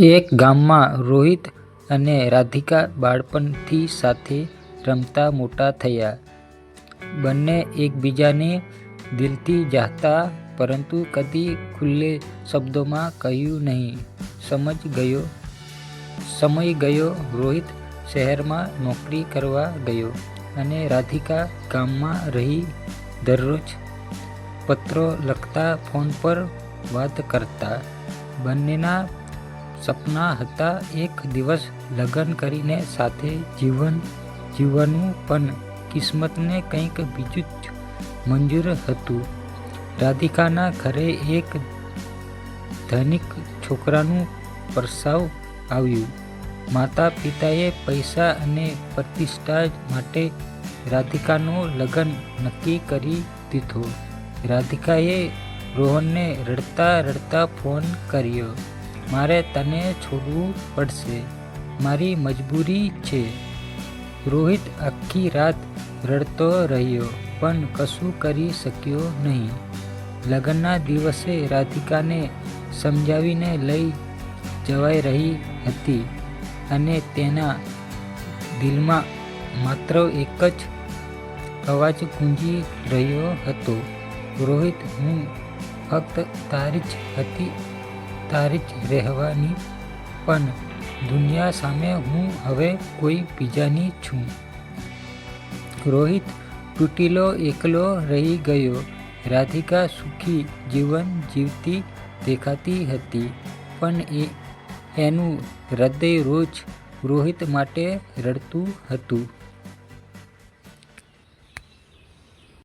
એક ગામમાં રોહિત અને રાધિકા બાળપણથી સાથે રમતા મોટા થયા. બંને એકબીજાને દિલથી ચાહતા પરંતુ કદી ખુલ્લે શબ્દોમાં કહ્યું નહીં. સમજ ગયો સમય ગયો. રોહિત શહેરમાં નોકરી કરવા ગયો અને રાધિકા ગામમાં રહી દરરોજ પત્રો લખતા, ફોન પર વાત કરતા. બંનેના સપના હતા એક દિવસ લગ્ન કરીને સાથે જીવન જીવવાનું પણ કિસ્મતને કંઈક બીજું જ મંજૂર હતું. રાધિકાના ઘરે એક ધનિક છોકરાનું પ્રસાવ આવ્યું. માતા-પિતાએ પૈસા અને પ્રતિષ્ઠા માટે રાધિકાનું લગ્ન નક્કી કરી દીધું. રાધિકાએ રોહનને રડતા રડતા ફોન કર્યો, મારે તને છોડવું પડશે, મારી મજબૂરી છે. રોહિત આખી રાત રડતો રહ્યો પણ કશું કરી શક્યો નહીં. લગ્નના દિવસે રાધિકાને સમજાવીને લઈ જવાઈ રહી હતી અને તેના દિલમાં માત્ર એક જ અવાજ ગુંજી રહ્યો હતો, રોહિત હું ફક્ત તારી જ હતી, તારી જ રહેવાની, પણ દુનિયા સામે હું હવે કોઈ બીજાની છું. રોહિત તૂટેલો એકલો રહી ગયો. રાધિકા સુખી જીવન જીવતી દેખાતી હતી પણ એ એનું હૃદય રોજ રોહિત માટે રડતું હતું.